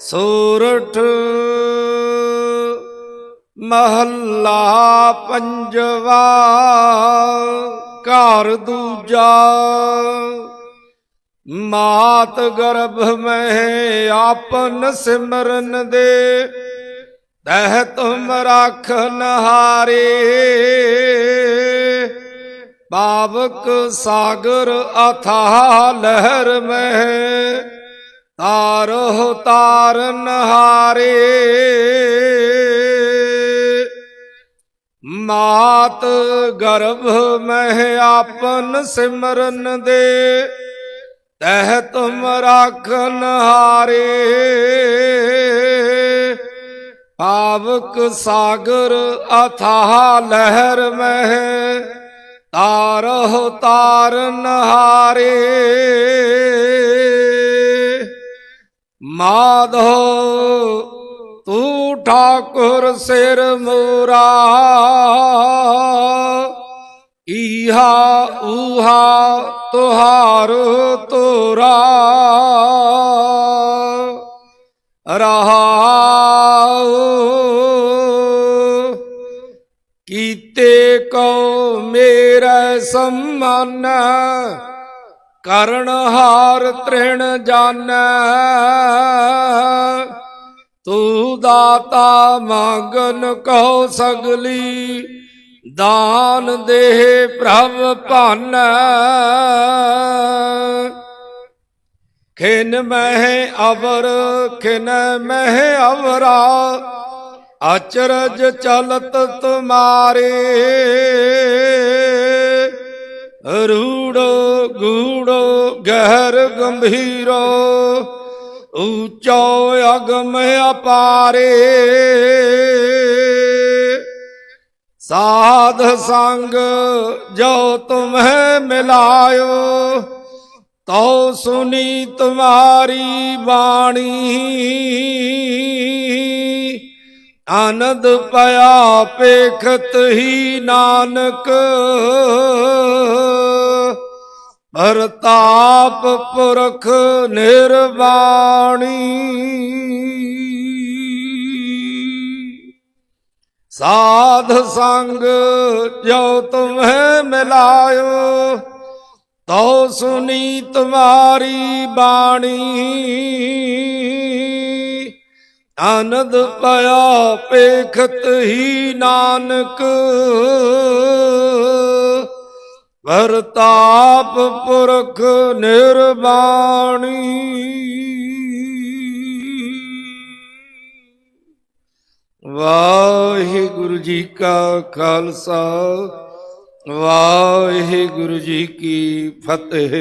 ਸੋਰਠ ਮਹੱਲਾ ਪੰਜਵਾ, ਘਰ ਦੂਜਾ। ਮਾਤ ਗਰਭ ਮੈਂ ਆਪਨ ਸਿਮਰਨ ਦੇ, ਤਹ ਤੁਮ ਰਾਖਨ ਹਾਰੇ ਪਾਵਕ ਸਾਗਰ ਅਥਾਹ ਲਹਿਰ ਮਹਿ ਤਾਰੋ ਤਾਰਨ ਹਾਰੇ। ਮਾਤ ਗਰਭ ਮਹਿ ਆਪਨ ਸਿਮਰਨ ਦੇ ਤਹਿ ਤੁਮ ਰਾਖਨ ਹਾਰੇ। ਪਾਵਕ ਸਾਗਰ ਅਥਾਹ ਲਹਿਰ ਮਹਿ ਤਾਰੋ ਤਾਰਨ ਹਾਰੇ। ਮਾਧੋ ਤੂੰ ਠਾਕੁਰ ਸਿਰ ਮੋਰਾ। ਈਹਾ ਊਹਾ ਤੁਹਾਰ ਤੋਰਾ। ਰਹਾਉ ਕੀਤੇ ਕੋ ਮੇਰਾ ਸੰਮਾਨ। ਕਰਨ ਹਾਰ ਤ੍ਰਿਣ ਜਾਣੈ ਤੂੰ ਦਾਤਾ ਮੰਗਨ ਕਹੋ ਸਗਲੀ, ਦਾਨ ਦੇ ਪ੍ਰਭ ਭਾਨੈ। ਖਿਨ ਮਹਿ ਅਵਰ, ਖਿਨ ਮਹਿ ਅਵਰਾ, ਅਚਰਜ ਚਲਤ ਤੁਮਾਰੇ। ਰੂੜੋ ਗੂੜੋ, ਗਹਿਰ ਗੰਭੀਰੋ, ਉੱਚੋ ਅਗਮ ਅਪਾਰੇ। ਸਾਧ ਸੰਗ ਜੋ ਤੁਮਹਿ ਮਿਲਾਇਓ, ਤਉ ਸੁਨੀ ਤੁਮਾਰੀ ਬਾਣੀ। ਆਨੰਦ ਪਿਆ ਪੇਖਤ ਹੀ ਨਾਨਕ ਭਰਤਾਪ ਪੁਰਖ ਨਿਰਵਾਣੀ। ਸਾਧ ਸੰਗ ਜੋ ਤੁਮਹਿ ਮਿਲਾਇਓ, ਤਉ ਸੁਨੀ ਤੁਮਾਰੀ ਬਾਣੀ। ਆਨੰਦ ਪਿਆ ਪੇਖਤ ਹੀ ਨਾਨਕ। ਵਰਤਾਪ ਪੁਰਖ ਨਿਰਵਾਣੀ ਵਾਹਿਗੁਰੂ ਜੀ ਕਾ ਖਾਲਸਾ ਵਾਹਿਗੁਰੂ ਜੀ ਕੀ ਫਤਿਹ।